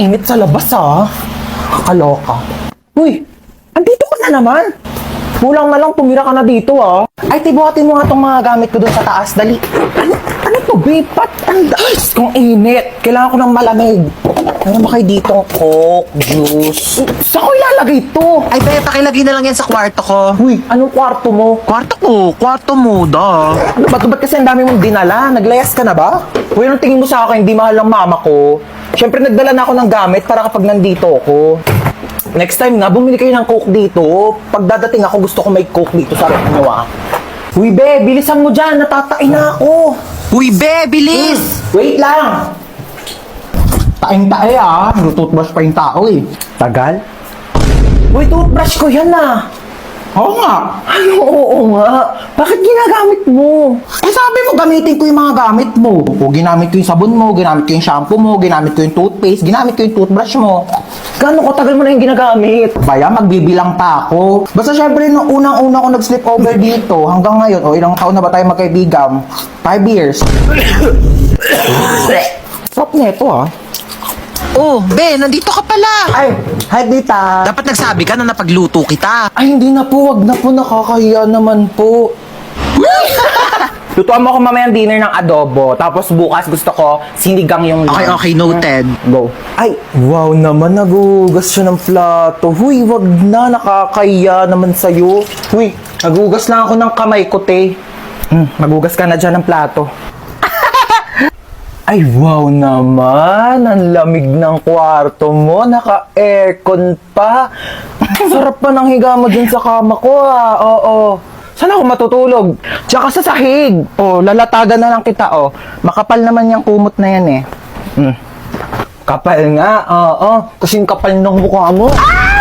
Init sa labas ah. Kakaloka. Uy, andito ka na naman. Kulang na lang tumira ka na dito ah. Ay, tibuhatin mo nga tong mga gamit ko doon sa taas. Dali. Ano, ano to, babe? Ba't ang dahis kong init? Kailangan ko ng malamig. Meron ba kayo dito coke, juice? Saan ko ilalagay to? Ay, be, pakilagay na lang yan sa kwarto ko. Uy, anong kwarto mo? Kwarto ko, kwarto mo, da. Ano ba, ba't kasi ang dami mong dinala? Naglayas ka na ba? Uy, anong tingin mo sa akin? Hindi mahal ang mama ko. Siyempre, nagdala na ako ng gamit para kapag nandito ako. Next time nga, bumili kayo ng coke dito. Pag dadating ako, gusto ko may coke dito sa rep nyo ah. Uy, be, bilisan mo dyan. Natatain na ako. Uy, be, bilis! Wait lang! Taing-tae ah. Toothbrush pa yung tao eh. Tagal? Uy, toothbrush ko yan ah. Oo nga. Ano, oo nga. Bakit ginagamit mo? Eh sabi mo, gamitin ko yung mga gamit mo. O ginamit ko yung sabon mo, ginamit ko yung shampoo mo, ginamit ko yung toothpaste, ginamit ko yung toothbrush mo. Gano'ng katagal mo na yung ginagamit? Baya, magbibilang pa ako. Basta syempre, nung unang-una ko nag-sleep over dito, hanggang ngayon, o ilang taon na ba tayo magkaibigan? Five years. Sarap nito ah. Oh, be, nandito ka pala. Ay, hi Dita. Dapat nagsabi ka na napagluto kita. Ay, hindi na po. Wag na po. Nakakahiya naman po. Lutuan mo ako mamaya dinner ng adobo. Tapos bukas gusto ko sinigang yung... Okay, okay, noted. Go. Ay, wow naman. Nagugas siya ng plato. Huy, wag na. Nakakahiya naman sa'yo. Huy, nagugas lang ako ng kamay ko, te. Hmm, magugas ka na dyan ng plato. Ay, wow naman. Ang lamig ng kwarto mo. Naka-aircon pa. Sarap pa ng higa mo dun sa kama ko, ah. Oo. Saan ako matutulog? Tsaka sa sahig. Oh, lalatagan na lang kita, oh. Makapal naman yung kumot na yan, eh. Hmm. Kapal nga, oo. Kasing kapal ng mukha mo. Hi